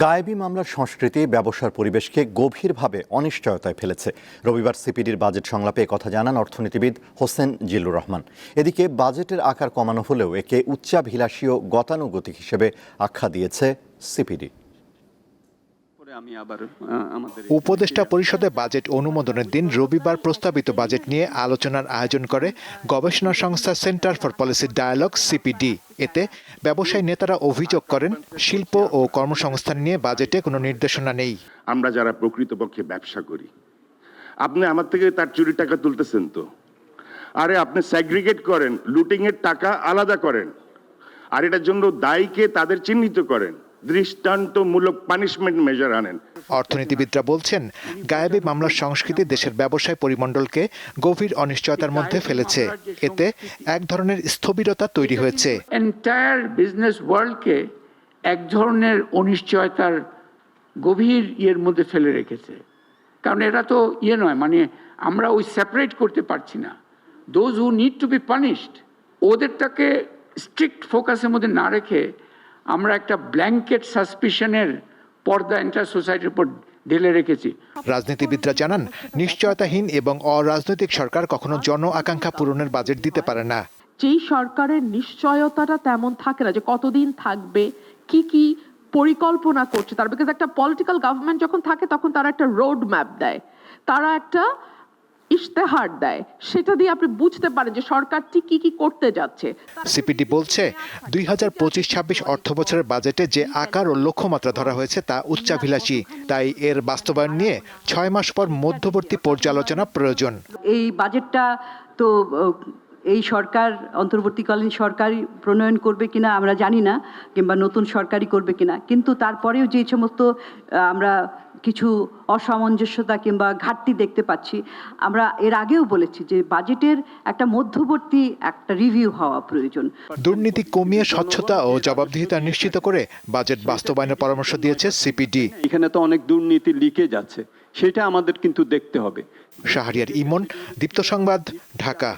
গায়েবী মামলার সংস্কৃতি ব্যবসার পরিবেশকে গভীরভাবে অনিশ্চয়তায় ফেলেছে। রবিবার সিপিডির বাজেট সংলাপে কথা জানান অর্থনীতিবিদ হোসেন জিল্লুর রহমান। এদিকে বাজেটের আকার কমানো হলেও একে উচ্চাভিলাষী ও গতানুগতিক হিসেবে আখ্যা দিয়েছে সিপিডি। আমি আবার আমাদের উপদেষ্টা পরিষদে বাজেট অনুমোদনের দিন রবিবার প্রস্তাবিত বাজেট নিয়ে আলোচনার আয়োজন করে গবেষণা সংস্থা centre for policy dialogue CPD. এতে ব্যবসায়ী নেতারা অভিযোগ করেন শিল্প ও কর্মসংস্থান নিয়ে বাজেটে কোনো নির্দেশনা নেই। আমরা যারা প্রকৃতপক্ষে ব্যবসা করি আপনি আমার থেকে তার চুরি টাকা তুলতেছেন তো? আরে আপনি স্যাগ্রিগেট করেন লুটিং এর টাকা আলাদা করেন। আর এটার জন্য দায়ীকে তাদের চিহ্নিত করেন। দৃষ্টান্তমূলক পানিশমেন্ট মেজার আনেন। অর্থনীতিবিদরা বলছেন গায়েবী মামলার সংস্কৃতি দেশের ব্যবসায় পরিমণ্ডলকে গভীর অনিশ্চয়তার মধ্যে ফেলেছে। এতে এক ধরনের স্থবিরতা তৈরি হয়েছে। এন্টায়ার বিজনেস ওয়ার্ল্ডকে এক ধরনের অনিশ্চয়তার গভীর ইয়ের মধ্যে ফেলে রেখেছে। কারণ এরা তো ইয়ে নয় মানে আমরা ওই সেপারেট করতে পারছি না। Those who need to be punished ওদেরটাকে strict ফোকাসের মধ্যে না রেখে আমরা একটা ব্ল্যাঙ্কেট সাসপিশনের পর্দা এন্টার সোসাইটির উপর ঢেলে রেখেছি। রাজনীতিবিদরা জানান নিশ্চয়তাহীন এবং অরাজনৈতিক সরকার কখনো জন আকাঙ্ক্ষা পূরণের বাজেট দিতে পারে না। যেই সরকারের নিশ্চয়তাটা তেমন থাকে না যে কতদিন থাকবে কি কি পরিকল্পনা করছে তার বিকজ একটা পলিটিক্যাল গভর্নমেন্ট যখন থাকে তখন তারা একটা রোড ম্যাপ দেয়। তারা একটা ইশতেহার দেয়। সেটা দিয়ে আপনি বুঝতে পারেন যে সরকারটি কি কি করতে যাচ্ছে। সিপিডি বলছে দুই হাজার পঁচিশ ছাব্বিশ অর্থ বছরের বাজেটে যে আকার ও লক্ষ্যমাত্রা ধরা হয়েছে তা উচ্চাভিলাষী। তাই এর বাস্তবায়ন নিয়ে ছয় মাস পর মধ্যবর্তী পর্যালোচনা প্রয়োজন। এই বাজেটটা তো এই সরকার অন্তর্বর্তীকালীন সরকারই প্রণয়ন করবে কিনা আমরা জানি না কিংবা নতুন সরকারই করবে কিনা। কিন্তু তারপরেও যে সমস্ত আমরা কিছু অসামঞ্জস্যতা কিংবা ঘাটতি দেখতে পাচ্ছি আমরা এর আগেও বলেছি যে বাজেটের একটা মধ্যবর্তী একটা রিভিউ হওয়া প্রয়োজন। দুর্নীতি কমিয়ে স্বচ্ছতা ও জবাবদিহিতা নিশ্চিত করে বাজেট বাস্তবায়নের পরামর্শ দিয়েছে সিপিডি এখানে তো অনেক দুর্নীতি লিকে যাচ্ছে সেটা আমাদের কিন্তু দেখতে হবে। শাহরিয়ার ইমন দীপ্ত সংবাদ ঢাকা।